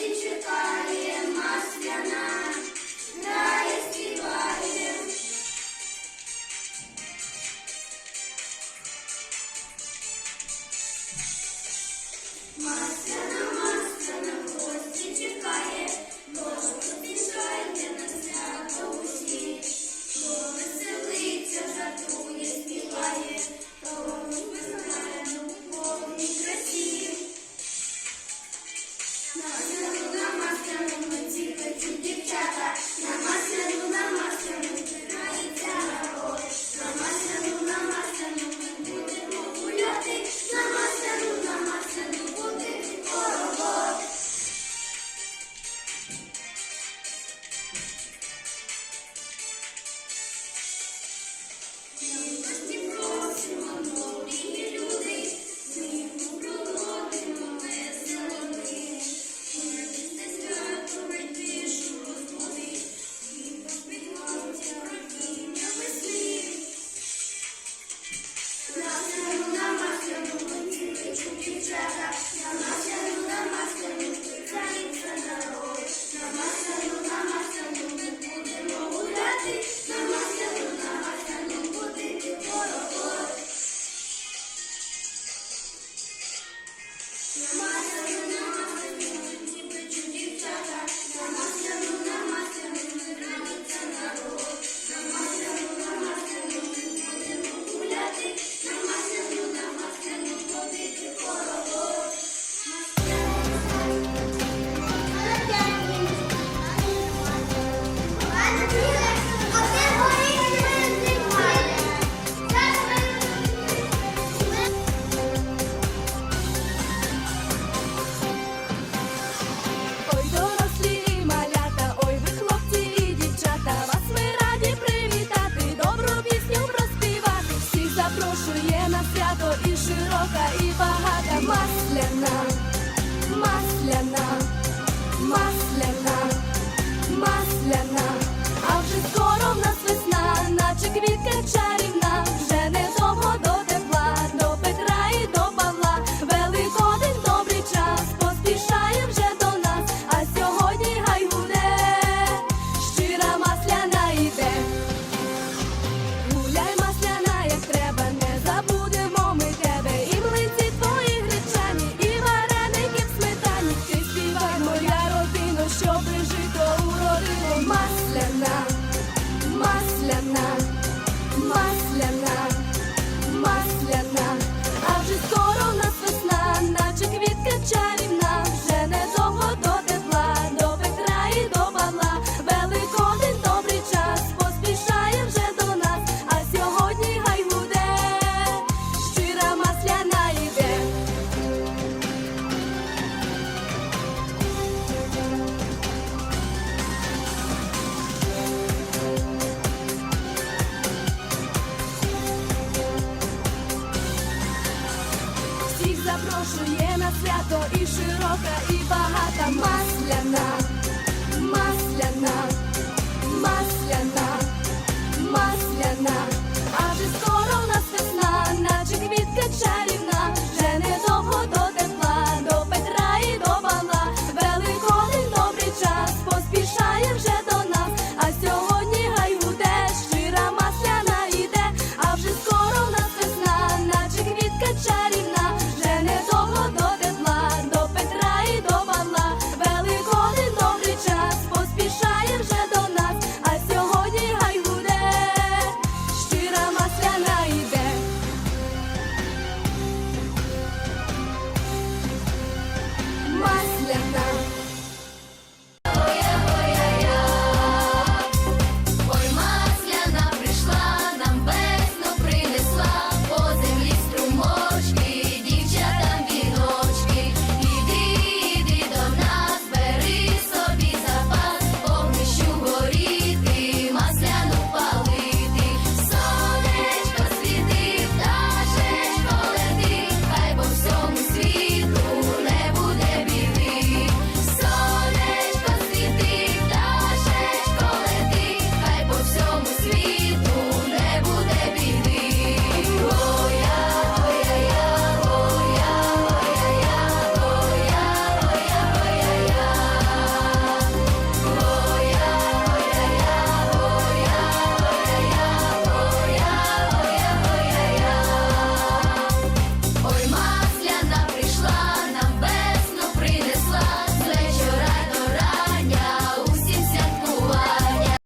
teacher, darling. küçüldükçe de Yeah. запрошує на свято і широка, і багата масляна, масляна, масляна.